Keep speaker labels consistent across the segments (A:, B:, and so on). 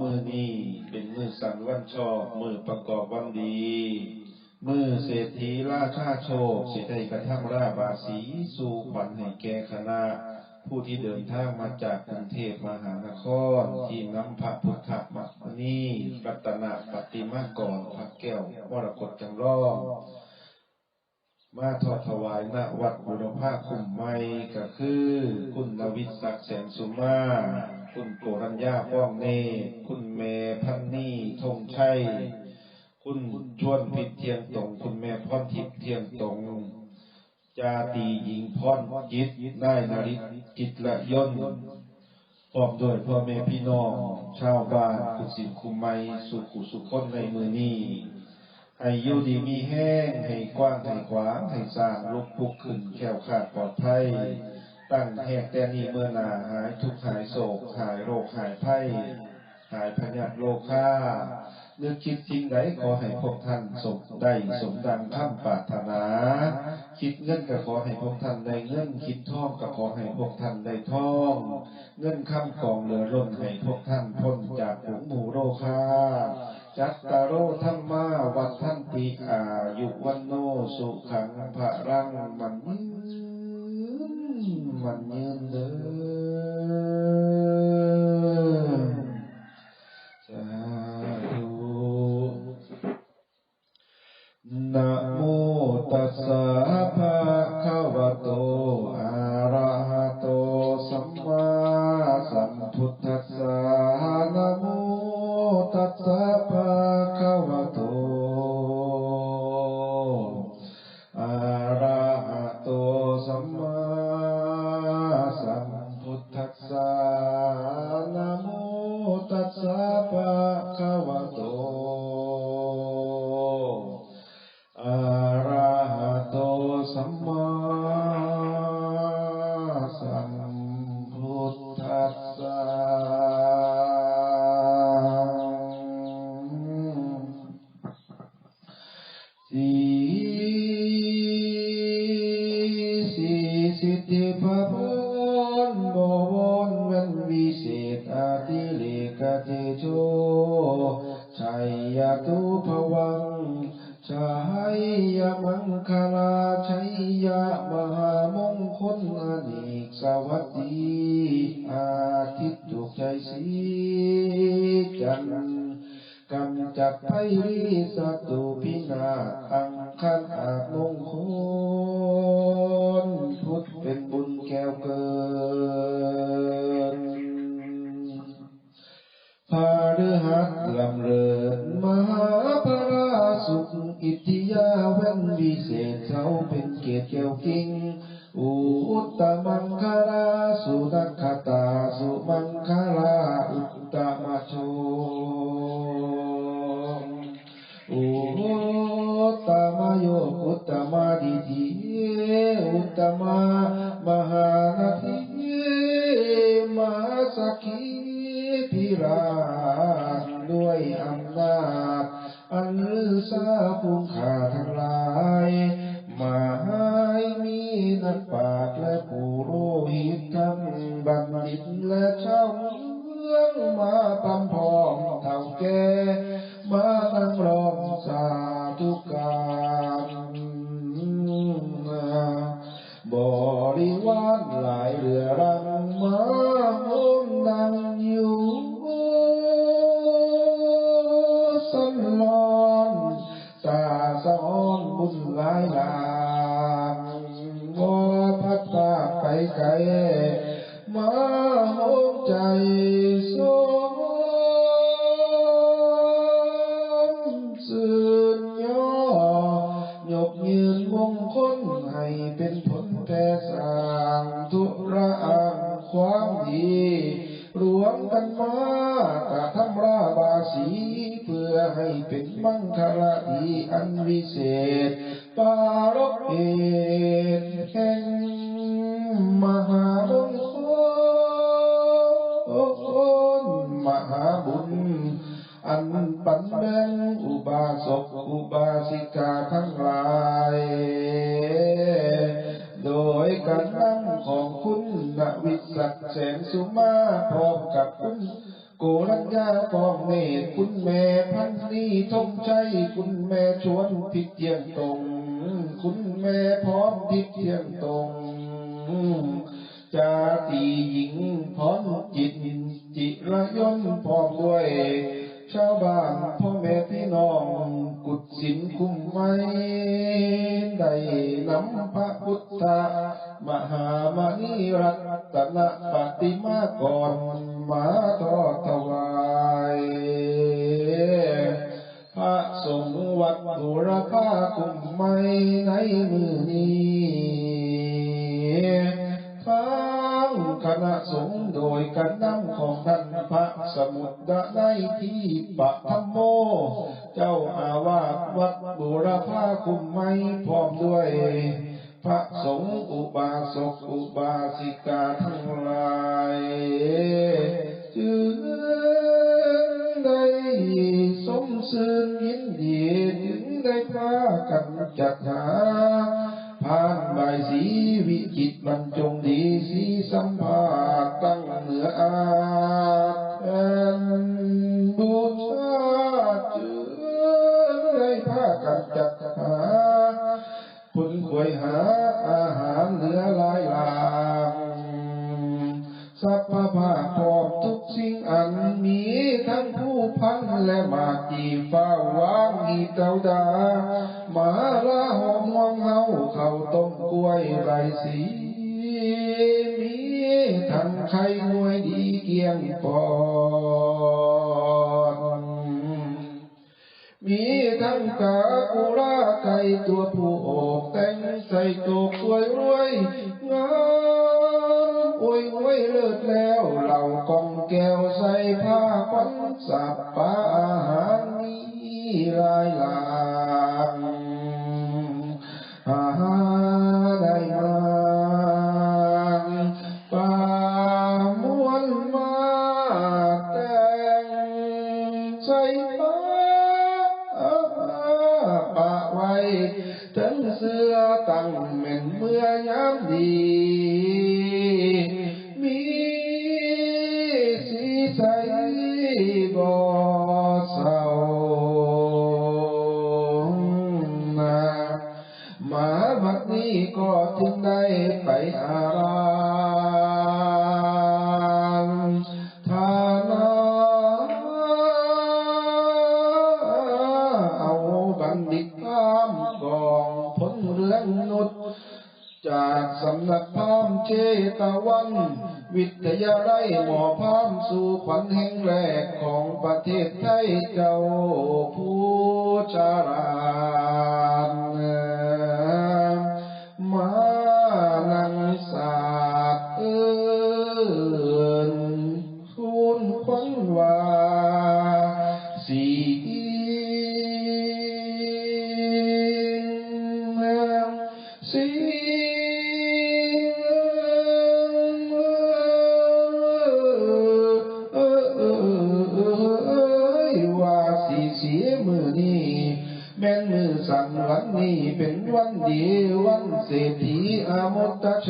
A: มือนี้เป็นมือสันวันชอบมือประกอบวันดี มือเศรษฐีราชาโชคสิได้กระทั่งราบาสีสู่ขวัญให้แก่คณะ ผู้ที่เดินทางมาจากกรุงเทพมหานคร ที่นำพระพุทธมณีรัตนปฏิมากรพระแก้วมรกตจำลองมาทอดถวายณวัดบุรพาคุ้มไม้ก็คือ คุณนวิศักดิ์แสงสุมา คุณโกรัญญาป้องเน คุณแม่พันนี่ธงชัย คุณชวนพิษเทียงตรงคุณแม่พรทิพย์เทียงตรงจาตีหญิงพรจิตได้นาริจิตละย่นพร้อมด้วยพ่อแม่พี่น้อง ชาวบ้านคุณสินคุมไมสุขุสุขคนในมือนี้ให้อยู่ดีมีแห้ง ให้กว้าง ให้ขวาง ให้สร้างลุกพุกขึ้นแขวขาดปลอดภัย ตั้งแหกแต่นี้เมื่อหนาหายทุกหายโศก หายโรคหายภัยหายพยาธิโลค่าเลือกคิดจริงใดขอให้พวกท่านสมได้สมดังคำปรารถนา คิดเงินก็ขอให้พวกท่านได้เงินคิดทองก็ขอให้พวกท่านได้ทอง เงินคำกองเหลือล้นให้พวกท่านพ้นจากหุมหมู่โรคาจัตตารโอธรรมาวัฏันติอายุวันโนสุขังพระรังมัน ยืนนยืนเด้อสาธุนะโมตัสสะภะคะวะโตอะระหะโตสัมมาสัมพุทธัสสะนะโมตัสสะภะคะวะำจัดไพรีสตุพินาอังคันอามงคลพุทธเป็นบุญแก้วเกินพาฤหัสลำเร ลือซาภูมิขาทั้งหลาย มา ไอันปันแบงอุบาสกอุบาสิกาทั้งหลาย โดยการนำของคุณนวิสักดิ์แสงสุมาพร้อมกับคุณโกรัญญาบอกเมธคุณแม่พันนีทงใจคุณแม่ชวนทิศเทียงตรง คุณแม่พร้อมทิศเทียงตรงจาตีหญิงพร้อมจิตจิระยนพร้อมด้วย ชาวบ้านพ่อแม่พี่น้อง กุดสินคุ้มไว้ได้นำพระพุทธมหามณีรัตนปฏิมากรมาทอดถวายพระสงฆ์วัดบุรพาคุ้มไม้ในมือนี้ทั้งคณะสงฆ์โดยการนำของท่าน สมุทรในที่ปะธรรมโม เจ้าอาวาสวัดบุรพาคุ้มไม้พร้อมด้วย พระสงฆ์อุบาสกอุบาสิกาทั้งหลายจึงได้สมซื่นยินดีจึงได้พากันจัดหาผ่านใบายสีวิจิตบรรจาวางหีเต้าดามาลาหอมมองเฮาเข้าต้มกล้วยไรสีมีทั้งไข่หวยดีเกียงปอนมีทั้งกากุราไก่ตัวผู้โอกแต่งใส่ตกสวยรวยงามอวยอวยเลิศแล้วเหล่ากองแก้วใส่ผ้าควันสับปะอาหารมี หล จากสำนักพราหมณ์เจตวัน วิทยาลัยหมอพราหมณ์สู่ขวัญแห่งแรกของประเทศไทยเจ้าผู้ชารา ดีวันเศรษฐีอามตะโช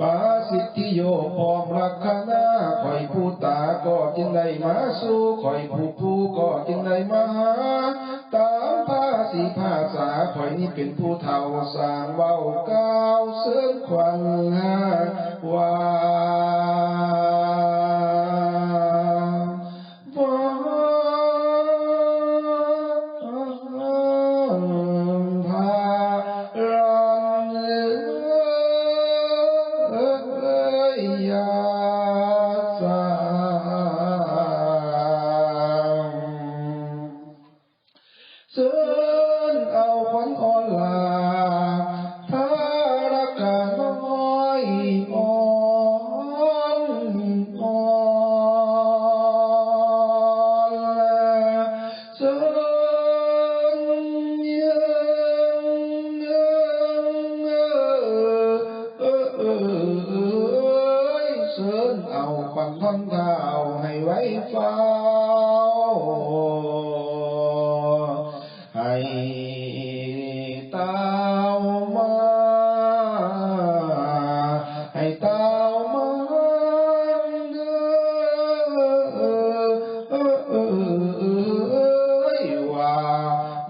A: ปาสิทธิโยพร้อมรักคณาคอยผู้ตาก็จึงได้มาสู่คอยผู้ผู้ก็จึงได้มาหาตามภาษีภาษาคอยนี้เป็นผู้เฒ่าสร้างเว้าก้าวเสริมควัน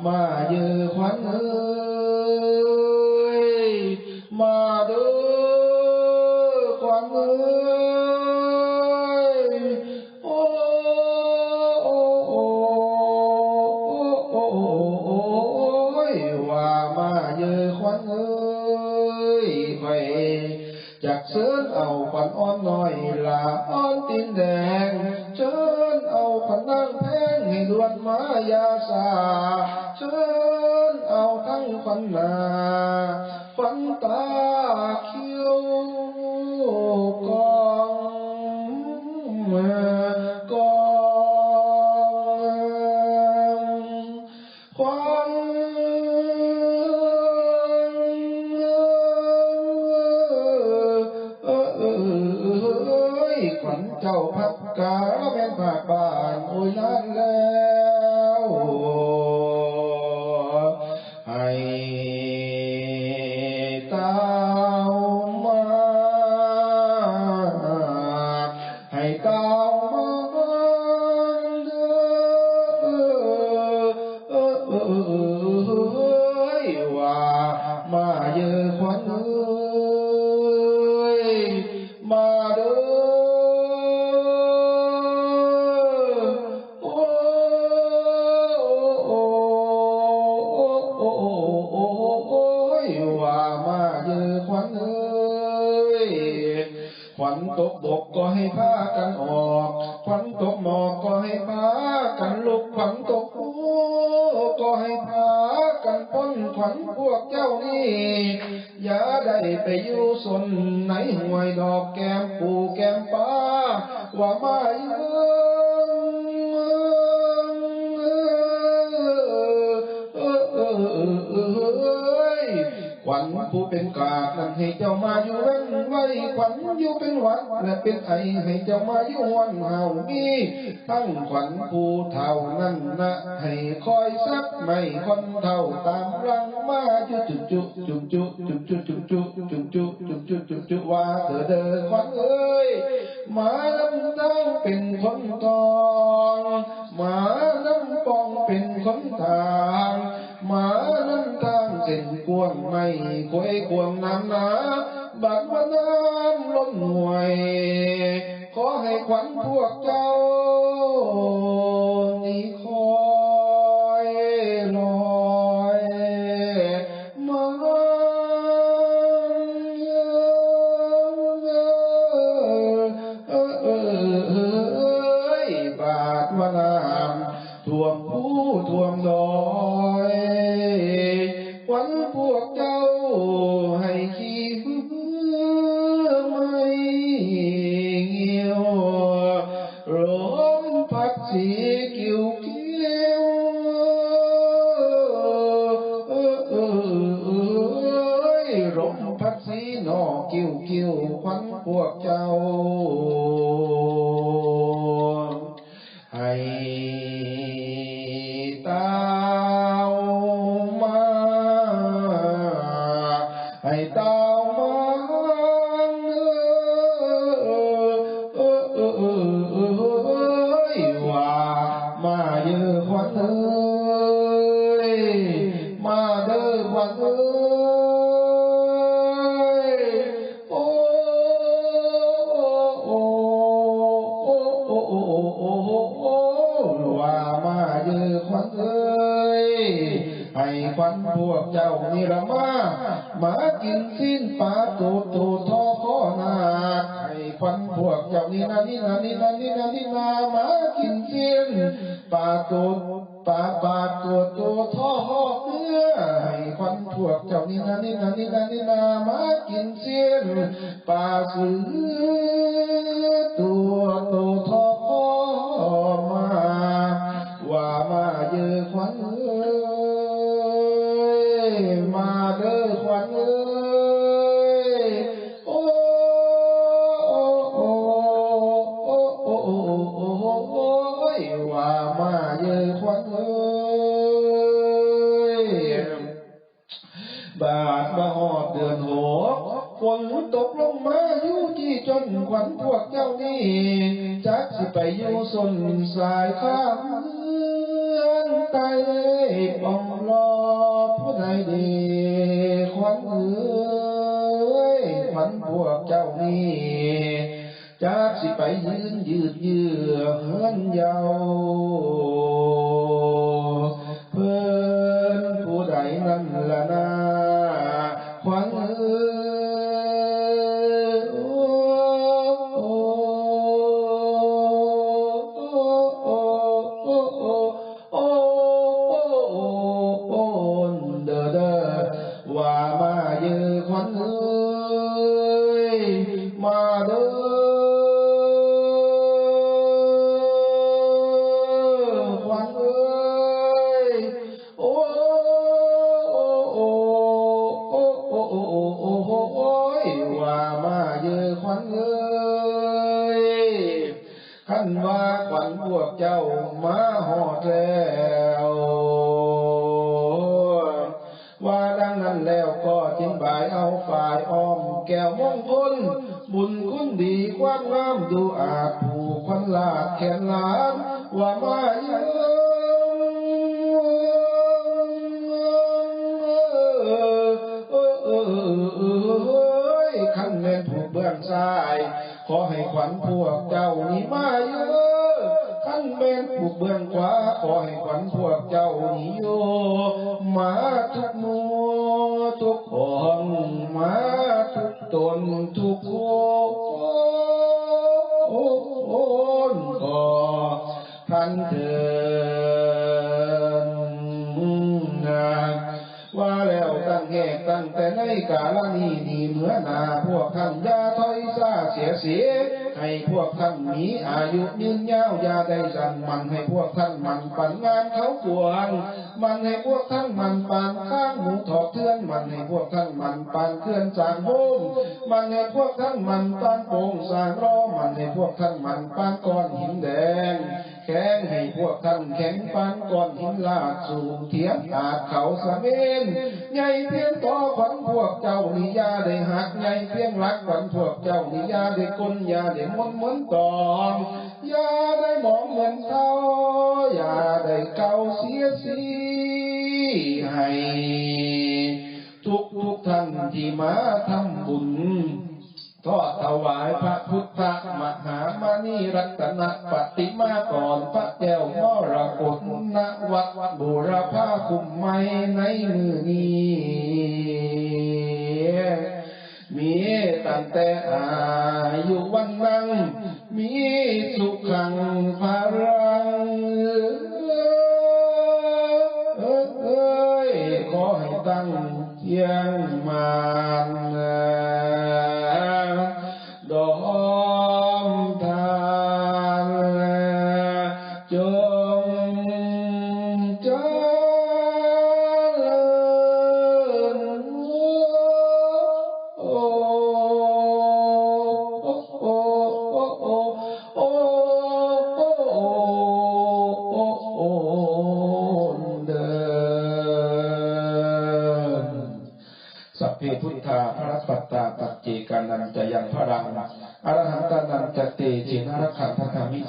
A: mà như khoánh hương วกเจ้านี่อย่าได้ไปอยู่สนไหนห่วยดอกแก้มปูแก้มป้าว่ามาเอ้ วัญผู้เป็นกาดนั่นให้เจ้ามาอยู่เว้นไว้ขวัญอยู่เป็นวัดและเป็นไอให้เจ้ามาอยู่วันเฮามีทั้งขวัญผู้เท่านั้นนะให้คอยซักไม่คนเท่าตามรังมาจุจุจุจุจุจุจุจุจุจุจุจุจุจุจุว่าเธอเด้อขวัญเอ้ยมาลำตั้งเป็นคนทอง quay cuồng nắng ná bạc mắt đám lôn ngoài có hay khoắn thuộc cháu đi khói lòi mà bạc mắt đám thuộc phú thuộc đòi quắn thuộc cháu นี่ละมามากินสิ้นปลาตโตทอข้อนาคให้ควันพวกเจ้านี่นานี่นานี่นานี่นานี่นามากินสิ้นปลาโตปลาปลาตัวโตทอหอกเนื้อให้ควันพวกเจ้านี่นานี่นานี่นานี่นามากินสิ้นปลาสือ บาดมาหอดเดือนหกฝนตกลงมาอยู่ที่จนขวัญพวกเจ้านี่จักสิไปอยู่สนสายข้ามเมืองไตปองรอผู้ใดดีขวัญเอ้ยขวัญพวกเจ้านี่จากสิไปยืนยืดเยื้อเฮือนยาว 天哪！天哪！ กาลนี้นี่เหมือนนาพวกท่านอย่าถอยซาเสียเสียให้พวกท่านมีอายุยืน ได้สั่นมันให้พวกท่านมันปันงานเขากวงมันให้พวกท่านมันปานข้างหมูถอกเทือนมันให้พวกท่านมันปานเคลื่อนสร้างโบงมันให้พวกท่านมันปานโป่งสร้างล้อมันให้พวกท่านมันปานก้อนหินแดงแข็งให้พวกท่านแข็งปานก้อนหินลาดสูงเทียมอาจเขาสะเมนใหญ่เพียงต่อขวัญพวกเจ้านิยาได้หักใหญ่เพียงรักขวัญพวกเจ้านิยาได้กุนยาได้มนเหมือนตอง อย่าได้มองเหมือนเท้ายาได้เก่าเสียสีให้ ทุกทุกท่านที่มาทำบุญทอดถวายพระพุทธมหามณีรัตนปฏิมาก่อนพระแก้วมรกตณวัดบุรพาคุมไม้ในมือนี้มีตั้งแต่อายุวันนั้นมีสุ يعلمون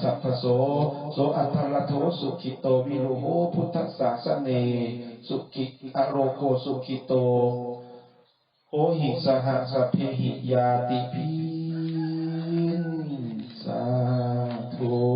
A: สัพพโสโสอัตทรโทสุขิโตวิโรโหพุทธศาสเน สุขิอโรโกสุขิโตโอหิสหัสเพหิยาติพีสาธุ